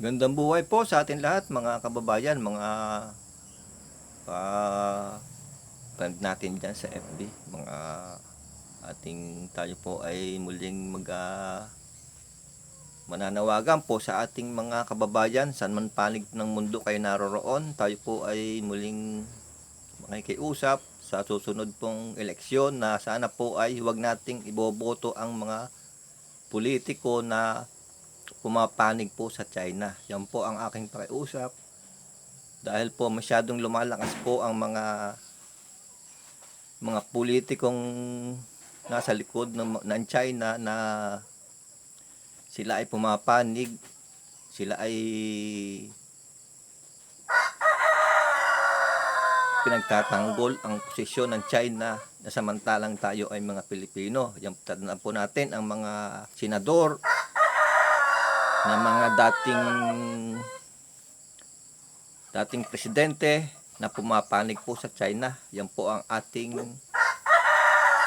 Gandang buhay po sa atin lahat mga kababayan, mga friend natin dyan sa FB, mga ating tayo po ay muling mag ah, mananawagan po sa ating mga kababayan saan man panig ng mundo kayo naroroon. Tayo po ay muling makikiusap sa susunod pong eleksyon na sana po ay huwag nating iboboto ang mga politiko na pumapanig po sa China. Yan po ang aking pakiusap. Dahil po masyadong lumalakas po ang mga mga politikong nasa likod ng, ng China na sila ay pumapanig, sila ay pinagtatanggol ang posisyon ng China na samantalang tayo ay mga Pilipino. Yan po natin ang mga senador na mga dating dating presidente na pumapanig po sa China. Yan po ang ating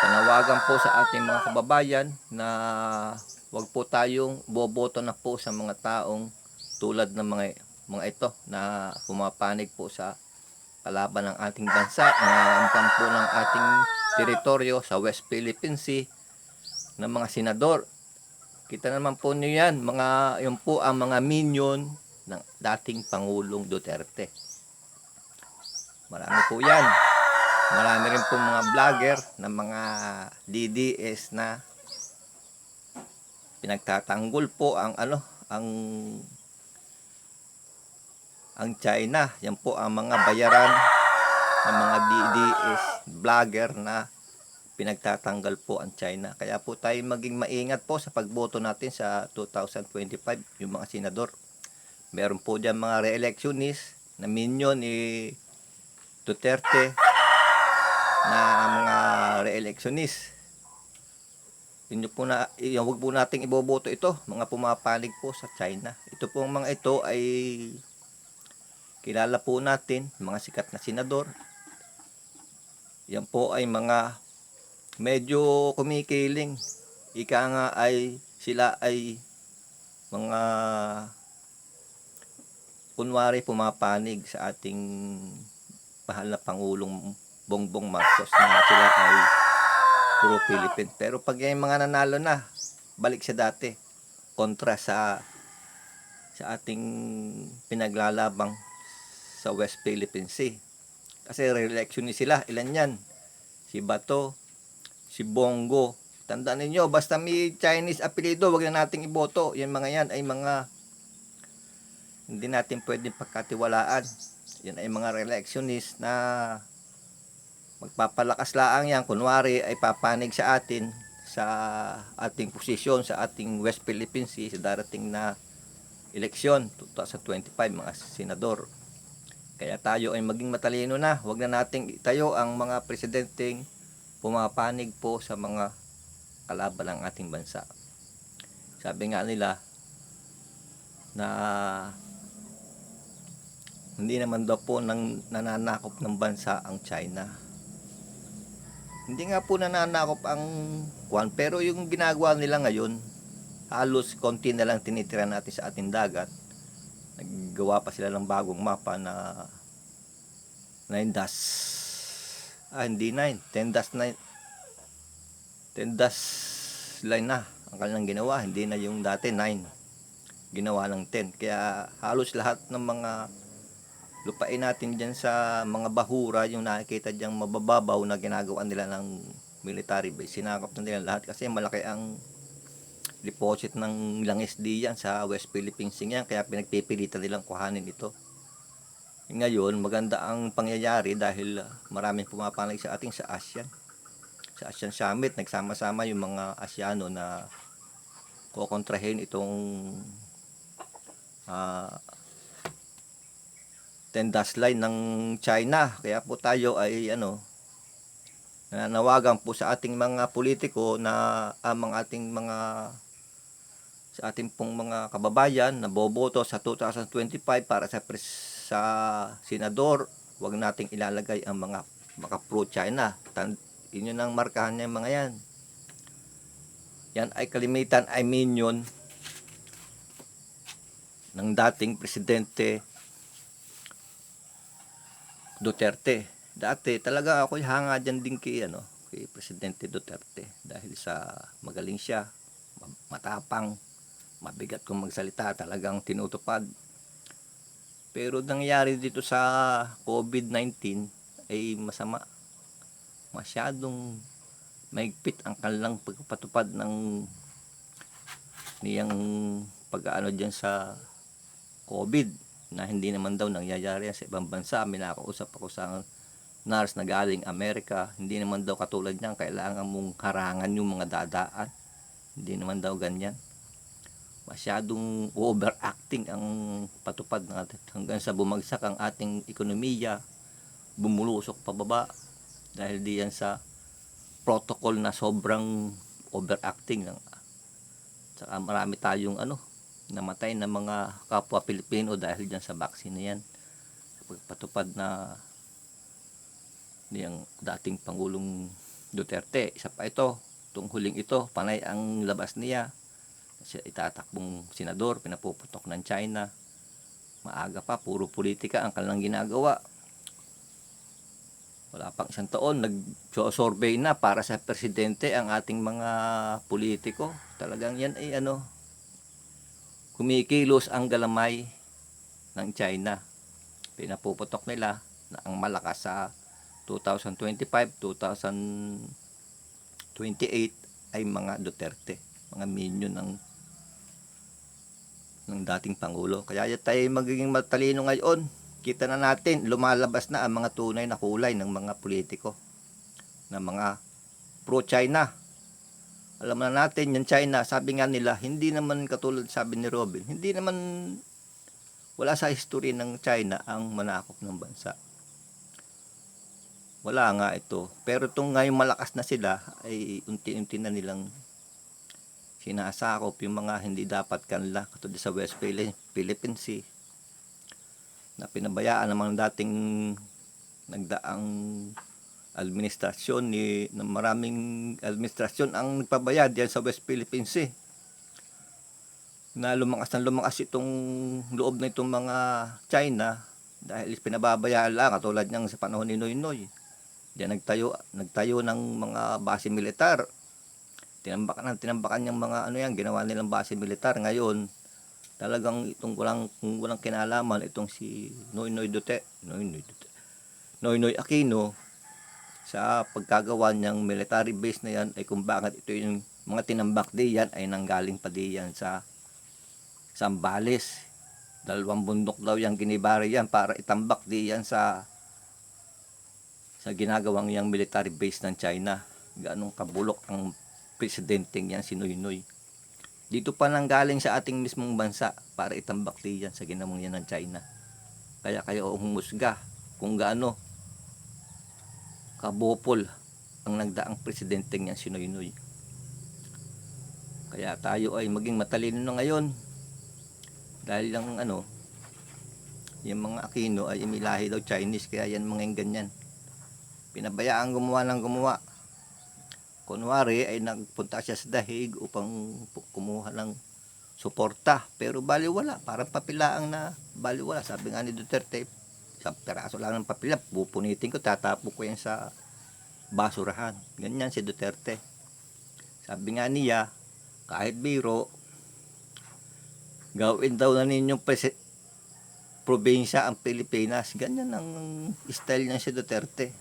panawagan po sa ating mga kababayan na wag po tayong boboto na po sa mga taong tulad ng mga mga ito na pumapanig po sa kalaban ng ating bansa, nangangampan po ng ating teritoryo sa West Philippine Sea ng mga senador. Kita naman po niyo yan, mga, yun po ang mga minion ng dating Pangulong Duterte. Marami po yan. Marami rin po mga vlogger na mga DDS na pinagtatanggol po ang ano, ang ang China. Yan po ang mga bayaran ng mga DDS vlogger na pinagtatanggal po ang China. Kaya po tayo maging maingat po sa pagboto natin sa 2025, yung mga senador. Meron po dyan mga re-electionist na minion ni Duterte na mga re-electionist. Yun po na, yung wag po nating iboboto ito, mga pumapalig po sa China. Ito po mga ito ay kilala po natin, mga sikat na senador. Yan po ay mga medyo kumikiling. Ika nga ay sila ay mga kunwari pumapanig sa ating mahal na Pangulong Bongbong Marcos na sila ay puro Philippine. Pero pag yung mga nanalo na, balik sa dati. Kontra sa sa ating pinaglalabang sa West Philippine Sea. Kasi re-election ni sila. Ilan yan? Si Bato, si Bongo. Tandaan ninyo, basta may Chinese apelido, wag na nating iboto. Yan mga yan ay mga hindi natin pwedeng pagkatiwalaan. Yan ay mga re-electionist na magpapalakas laang yan. Kunwari ay papanig sa atin sa ating posisyon sa ating West Philippine Sea sa darating na eleksyon 2025 mga senador. Kaya tayo ay maging matalino na. Huwag na nating itayo ang mga presidenteng pumapanig po sa mga kalaban ng ating bansa. Sabi nga nila na hindi naman daw po nang nananakop ng bansa ang China. Hindi nga po nananakop ang kwan, pero yung ginagawa nila ngayon, halos konti na lang tinitira natin sa ating dagat. Naggawa pa sila ng bagong mapa na 9 das ah hindi 9 10 das 9 10 das line na ang kanilang ginawa. Hindi na yung dati 9 ginawa ng 10 kaya halos lahat ng mga lupain natin dyan sa mga bahura yung nakikita dyan mabababaw na ginagawa nila ng military base. Sinakop na nila lahat kasi malaki ang deposit ng langis di yan sa West Philippine Sea kaya pinagpipilitan nilang kuhanin ito ngayon maganda ang pangyayari dahil ah, maraming pumapanig sa ating sa ASEAN. Sa ASEAN Summit nagsama-sama yung mga Asiano na kokontrahin itong ah 10 dash line ng China. Kaya po tayo ay ano nananawagan po sa ating mga politiko na amang ating mga sa ating pong mga kababayan na boboto sa 2025 para sa pres, sa senador, wag nating ilalagay ang mga mga pro China. Tan inyo nang markahan niya yung mga yan. Yan ay kalimitan ay minion ng dating presidente Duterte. Dati talaga ako'y hanga dyan din kay, ano, kay Presidente Duterte dahil sa magaling siya, ma- matapang, mabigat kung magsalita, talagang tinutupad. Pero nangyari dito sa COVID-19 ay masama. Masyadong maigpit ang kanilang pagpatupad ng niyang pag-ano dyan sa COVID na hindi naman daw nangyayari sa ibang bansa. May nakausap ako sa nurse na galing Amerika. Hindi naman daw katulad niyan. Kailangan mong harangan yung mga dadaan. Hindi naman daw ganyan. Masyadong overacting ang patupad natin hanggang sa bumagsak ang ating ekonomiya. Bumulusok pababa dahil diyan sa protocol na sobrang overacting ng Saka marami tayong ano, namatay na mga kapwa Pilipino dahil dyan sa vaccine na yan. Pagpatupad na niyang dating Pangulong Duterte. Isa pa ito, itong huling ito, panay ang labas niya. Itatakbong senador, pinapuputok ng China. Maaga pa, puro politika ang kanilang ginagawa. Wala pang isang taon, nag-survey na para sa presidente ang ating mga politiko. Talagang yan ay ano, kumikilos ang galamay ng China. Pinapuputok nila na ang malakas sa 2025, 2028 ay mga Duterte, mga minion ng ng dating Pangulo. Kaya tayo magiging matalino ngayon. Kita na natin, lumalabas na ang mga tunay na kulay ng mga politiko. ng mga pro-China. Alam na natin, yung China, sabi nga nila, hindi naman katulad sabi ni Robin, hindi naman wala sa history ng China ang manakop ng bansa. Wala nga ito. Pero itong ngayong malakas na sila, ay unti-unti na nilang sinasakop yung mga hindi dapat kanila katulad sa West Philip- Philippine Sea na pinabayaan mga dating nagdaang administrasyon ni ng maraming administrasyon ang nagpabaya diyan sa West Philippine Sea na lumakas na lumakas itong loob na itong mga China dahil pinababayaan lang katulad niyang sa panahon ni Noynoy diyan nagtayo nagtayo ng mga base militar tinambakan ng tinambakan yung mga ano yan ginawa nilang base militar. Ngayon talagang itong walang walang kinalaman itong si Noynoy Duterte Noynoy Duterte Noynoy Aquino sa pagkagawa niyang military base na yan ay kung bakit ito yung mga tinambak diyan ay nanggaling pa diyan sa Sambales dalawang bundok daw yung ginibari yan para itambak diyan sa sa ginagawang yang military base ng China. Ganong kabulok ang presidenteng yan si Noynoy dito pa nang galing sa ating mismong bansa para itambak diyan sa ginawang yan ng China kaya kayo humusga kung gaano kabopol ang nagdaang presidente niyan si Noynoy. Kaya tayo ay maging matalino na ngayon. Dahil lang ano, yung mga Aquino ay imilahi daw Chinese kaya yan mga ganyan. Pinabayaan gumawa ng gumawa. Kunwari ay nagpunta siya sa dahig upang kumuha ng suporta. Pero baliwala, parang papilaang na baliwala. Sabi nga ni Duterte, isang peraso lang ng papila, pupunitin ko, tatapo ko yan sa basurahan. Ganyan si Duterte. Sabi nga niya, kahit biro, gawin daw na ninyong presi- probinsya ang Pilipinas. Ganyan ang style niya si Duterte.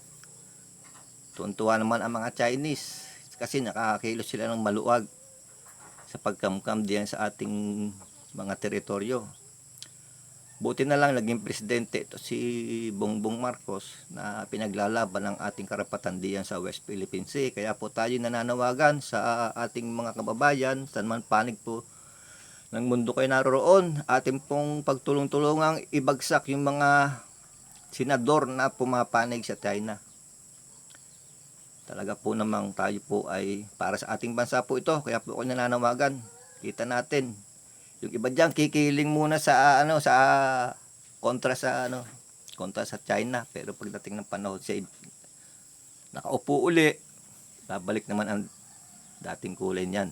Tuntua naman ang mga Chinese kasi nakakakilos sila ng maluwag sa pagkamkam diyan sa ating mga teritoryo. Buti na lang naging presidente ito si Bongbong Marcos na pinaglalaban ng ating karapatan diyan sa West Philippine Sea. Kaya po tayo nananawagan sa ating mga kababayan, sa man panig po ng mundo kayo naroroon, ating pong pagtulong-tulungang ibagsak yung mga senador na pumapanig sa China. Talaga po namang tayo po ay para sa ating bansa po ito. Kaya po ako nananawagan. Kita natin. Yung iba diyan kikiling muna sa ano sa kontra sa ano kontra sa China pero pagdating ng panahon siya nakaupo uli babalik naman ang dating kulay niyan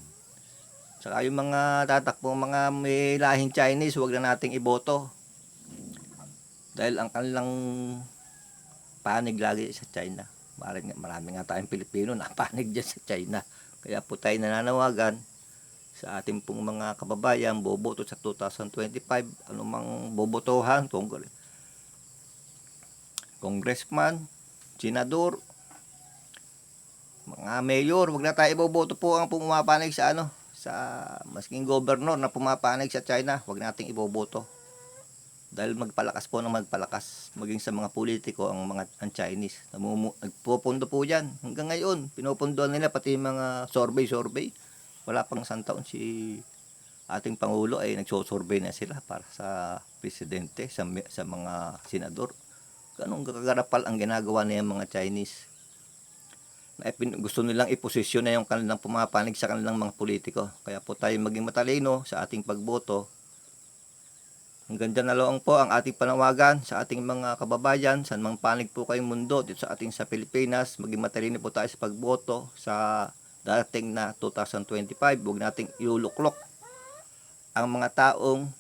Saka yung mga tatakbong mga may lahing Chinese, huwag na nating iboto. Dahil ang kanilang panig lagi sa China. Marami, marami nga tayong Pilipino na panig dyan sa China. Kaya po tayo nananawagan sa ating pong mga kababayan, boboto sa 2025, anumang bobotohan, kongre, congressman, senador, mga mayor, wag na tayo iboboto po ang pumapanig sa ano, sa masking governor na pumapanig sa China, wag nating iboboto. Dahil magpalakas po ng magpalakas, maging sa mga politiko ang mga ang Chinese. Namumu, nagpupundo po yan. Hanggang ngayon, pinupundoan nila pati yung mga survey-survey. Wala pang isang taon si ating Pangulo ay nagsosurvey na sila para sa presidente, sa, sa mga senador. Ganong kagarapal ang ginagawa ng mga Chinese na gusto nilang iposisyon na yung kanilang pumapanig sa kanilang mga politiko. Kaya po tayo maging matalino sa ating pagboto. Hanggang dyan na lang po ang ating panawagan sa ating mga kababayan. Saan mang panig po kayong mundo dito sa ating sa Pilipinas. Maging matalino po tayo sa pagboto sa darating na 2025. Huwag nating iuluklok ang mga taong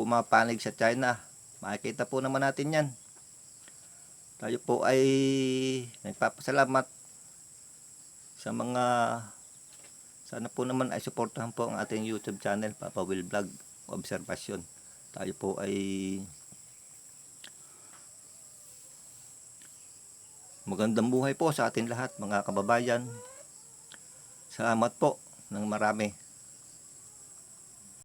pumapanig sa China. Makikita po naman natin yan. Tayo po ay nagpapasalamat sa mga sana po naman ay suportahan po ang ating YouTube channel Papa Will Vlog Observation. Tayo po ay magandang buhay po sa ating lahat mga kababayan. Salamat po ng marami.